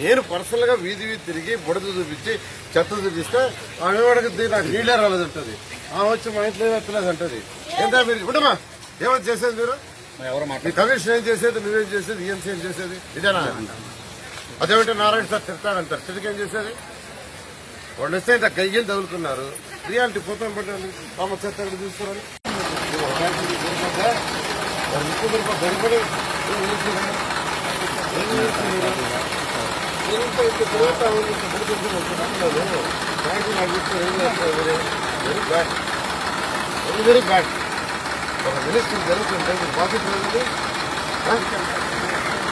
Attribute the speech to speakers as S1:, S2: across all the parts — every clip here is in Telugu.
S1: నేను పర్సనల్గా వీధి వీధి తిరిగి బుడద చూపించి చెత్త చూపిస్తే ఆమె వాడికి నాకు నీళ్ళే రాలేదు అంటది ఆమె వచ్చి మా ఇంట్లో ఎత్తలేదు అంటది ఏంటా మీరు ఉండమా ఏమని చేసేది మీరు
S2: ఎవరు
S1: మీ కమిషన్ ఏం చేసేది నువ్వేం చేసేది ఈఎన్సీ ఏం చేసేది ఇదేనా అదేమిటి నారాయణ సార్ తిడతాడంటారు తిరిగి ఏం చేసేది వాళ్ళు వస్తే ఇంత కయ్యం తగులుకున్నారు రియాలిటీ పోతాం పట్టాలి పామ చెత్త తీసుకురాలి గడిపడి very bad very very bad ఒక మినిస్టర్ జరుగుతుంటే మీరు ప్రాఫిట్ లేదు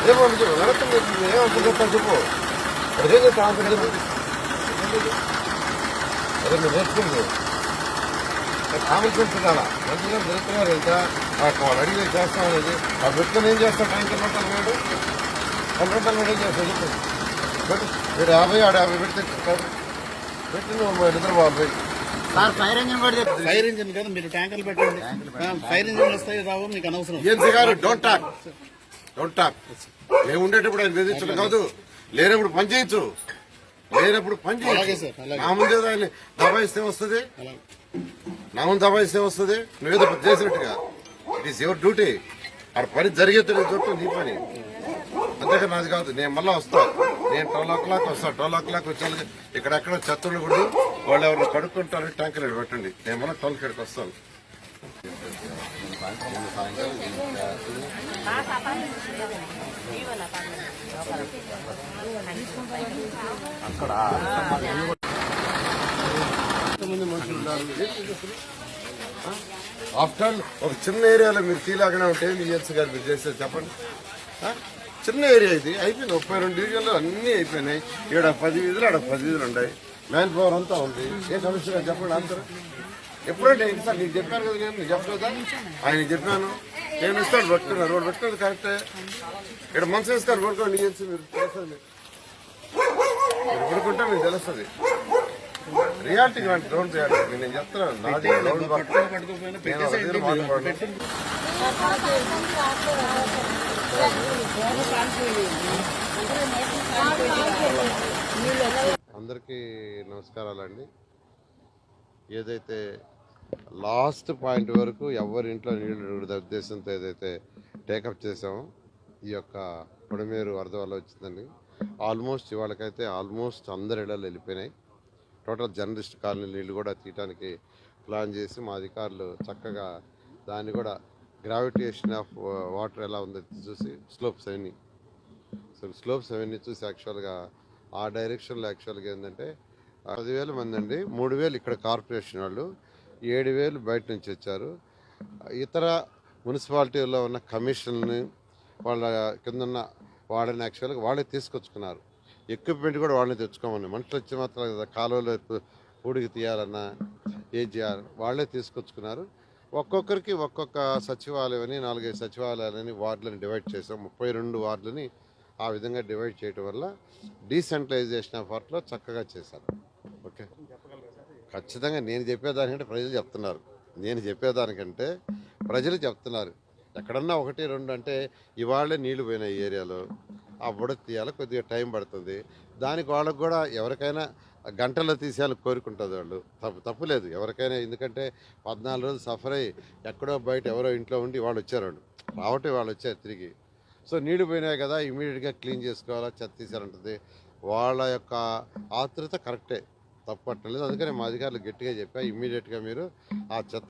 S1: ఏమో మీకు వెళుతుంది ఏమనుకుంటారు చెప్పు అదే చెప్తా అదే మీరు నేర్చుకుంది కామన్ సెన్స్ కాదా మంచిగా జరుగుతున్నారు ఎంత వాళ్ళు అడిగి చేస్తాం అనేది ఆ వ్యక్తిని ఏం చేస్తాం టైం కిలోమీటర్లు వేడు కిలోమీటర్లు వేడు ఏం చేస్తాం చెప్పు మీరు యాభై ఆడ యాభై పెడితే పెట్టి. నువ్వు నిద్రపోవాలి పోయి
S3: sir fire engine.
S2: Fire engine కదా మీరు ట్యాంకర్లు పెట్టండి. ఫైర్ ఇంజిన్ వస్తాయి రావు మీకు అనవసరం.
S1: ఏఎన్సీ గారు డోంట్ టాక్ డోంట్ టాక్ మేము ఉండేటప్పుడు ఆయన బెదిరించడం కాదు. లేనప్పుడు పని చేయొచ్చు. లేనప్పుడు పని చేయొచ్చు. నా ముందే ఆయన దబాయిస్తే వస్తుంది. నా ముందు దబాయిస్తే వస్తుంది. నువ్వేదో చేసినట్టుగా. ఇట్ ఈస్ యువర్ డ్యూటీ ఆడ పని జరిగేది చోటు నీ పని. అంతేగా నాది కాదు. నేను మళ్ళీ వస్తా. నేను ట్వెల్వ్ ఓ క్లాక్ వస్తాను ట్వెల్వ్ ఓ క్లాక్ వచ్చి ఇక్కడెక్కడ చెత్తలు కూడా వాళ్ళు ఎవరు కడుక్కుంటారు ట్యాంకర్ ఇక్కడ పెట్టండి. నేను మన ట్వెల్వ్ ఇక్కడికి వస్తాను. అక్కడ మనుషులు ఆఫ్టర్ ఒక చిన్న ఏరియాలో మీరు తీలాగానే ఉంటే మీ ఎన్స్ గారు మీరు చేస్తారు చెప్పండి. చిన్న ఏరియా ఇది. అయిపోయింది. ముప్పై రెండు డివిజన్లు అన్నీ అయిపోయినాయి. ఇక్కడ పది వీధులు ఆడ పది వీధులు ఉన్నాయి. మ్యాన్ పవర్ అంతా ఉంది. ఏ సమస్య చెప్పండి అందరూ ఎప్పుడంటే సార్ నీకు చెప్పాను కదా నేను నీకు చెప్పలేదా? ఆయన చెప్పాను. నేను ఇస్తాను పట్టుకున్నాను రోడ్డు పెట్టుకున్నది కరెక్టే. ఇక్కడ మనసు వేస్తారు పడుకోండి నీ ఎన్స్ మీరు? తెలుస్తుంది. మీరు పడుకుంటే మీకు తెలుస్తుంది. Reality don't reality. నేను చెప్తున్నాను నాది నేను అందరికీ నమస్కారాలండి. ఏదైతే లాస్ట్ పాయింట్ వరకు ఎవరి ఇంట్లో నీళ్ళు ఉద్దేశంతో ఏదైతే టేకప్ చేసామో ఈ యొక్క పొడమేరు వరద వల్ల వచ్చిందండి. ఆల్మోస్ట్ ఇవాళకైతే ఆల్మోస్ట్ అందరి ఇళ్ళలు వెళ్ళిపోయినాయి. టోటల్ జర్నలిస్ట్ కాలనీ నీళ్ళు కూడా తీయటానికి ప్లాన్ చేసి మా అధికారులు చక్కగా దాన్ని కూడా గ్రావిటేషన్ ఆఫ్ వాటర్ ఎలా ఉందో చూసి స్లోప్స్ అవన్నీ సో స్లోప్స్ అవన్నీ చూసి యాక్చువల్గా ఆ డైరెక్షన్లో యాక్చువల్గా ఏంటంటే పదివేల మంది అండి మూడు వేలు ఇక్కడ కార్పొరేషన్ వాళ్ళు ఏడు వేలు బయట నుంచి వచ్చారు. ఇతర మున్సిపాలిటీలో ఉన్న కమిషన్ని వాళ్ళ కింద ఉన్న వాళ్ళని యాక్చువల్గా వాళ్ళే తీసుకొచ్చుకున్నారు. ఎక్విప్మెంట్ కూడా వాళ్ళని తెచ్చుకోమని. మనుషులు వచ్చి మాత్రం కదా కాలువలో పూడికి తీయాలన్నా ఏం చేయాలి వాళ్ళే తీసుకొచ్చుకున్నారు. ఒక్కొక్కరికి ఒక్కొక్క సచివాలయం అని నాలుగైదు సచివాలయాలని వార్డులను డివైడ్ చేసాం. ముప్పై రెండు వార్డులని ఆ విధంగా డివైడ్ చేయడం వల్ల డీసెంట్రలైజేషన్ ఆఫ్ వర్క్లో చక్కగా చేశారు. ఓకే? ఖచ్చితంగా నేను చెప్పేదానికంటే ప్రజలు చెప్తున్నారు. నేను చెప్పేదానికంటే ప్రజలు చెప్తున్నారు. ఎక్కడన్నా ఒకటి రెండు అంటే ఇవాళే నీళ్ళు పోయినాయి ఈ ఏరియాలో. ఆ బుడ తీయాలి కొద్దిగా టైం పడుతుంది. దానికి వాళ్ళకు కూడా ఎవరికైనా గంటల్లో తీసేయాలని కోరుకుంటుంది వాళ్ళు. తప్పు తప్పులేదు ఎవరికైనా ఎందుకంటే పద్నాలుగు రోజులు సఫర్ అయ్యి ఎక్కడో బయట ఎవరో ఇంట్లో ఉండి వాళ్ళు వచ్చారు వాళ్ళు. రావటే వాళ్ళు వచ్చారు తిరిగి. సో నీళ్ళు పోయినాయి కదా ఇమీడియట్గా క్లీన్ చేసుకోవాలా చెత్త తీసారంటుంది వాళ్ళ యొక్క ఆతృత కరెక్టే. తప్పట్టలేదు అందుకని మా అధికారులు గట్టిగా చెప్పా ఇమ్మీడియట్గా మీరు ఆ చెత్త